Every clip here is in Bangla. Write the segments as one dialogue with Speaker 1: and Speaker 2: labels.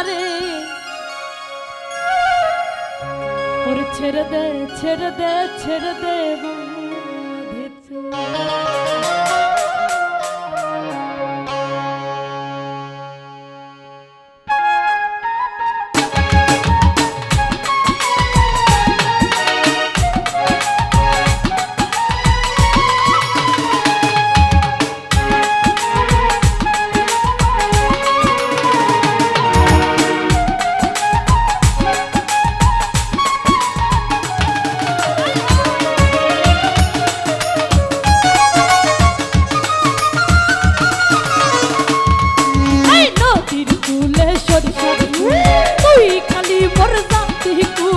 Speaker 1: আমারে ওরে ছেড়ে দে ছেড়ে দে ছেড়ে দে বাঁধেছে সরি তুই খালি মর জানতি কু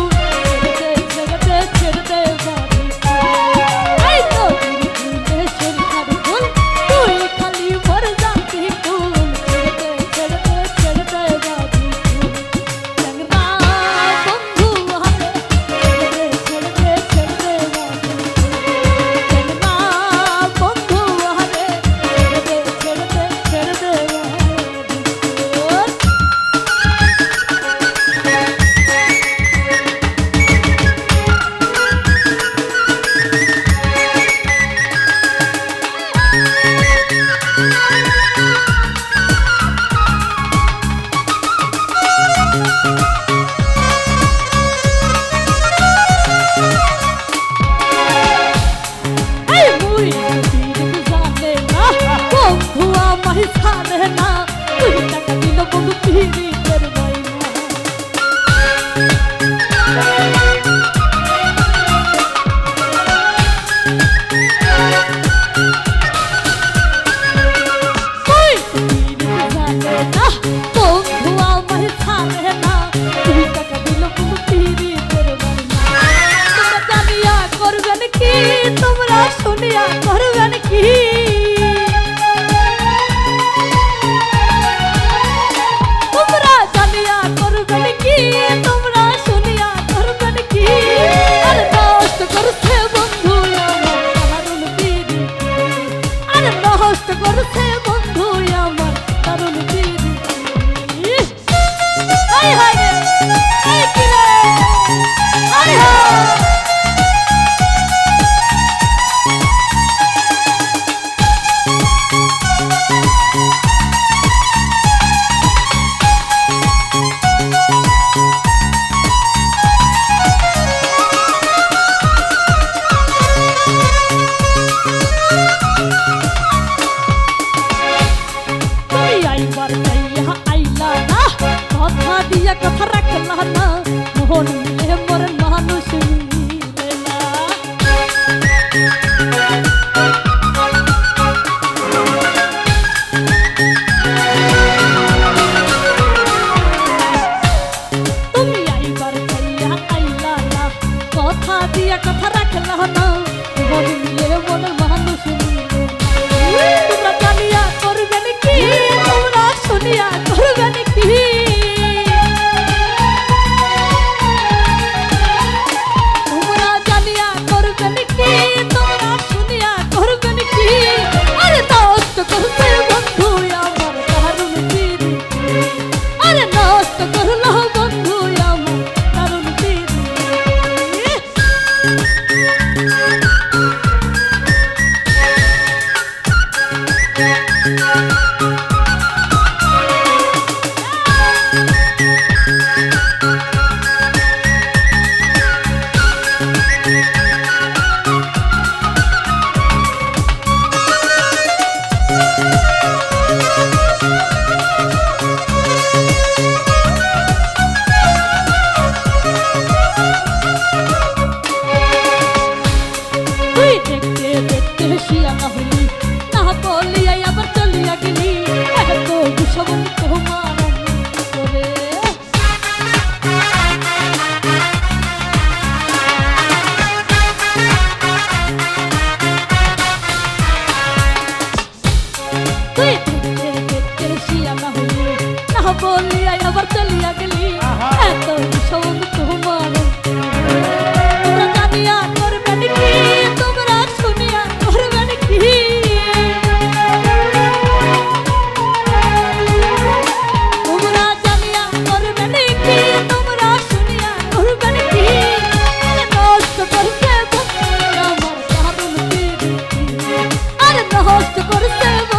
Speaker 1: Música না হলি না বলিয়াই আবার চলিয়া গেলি। এত কুশবন হস্ত করছে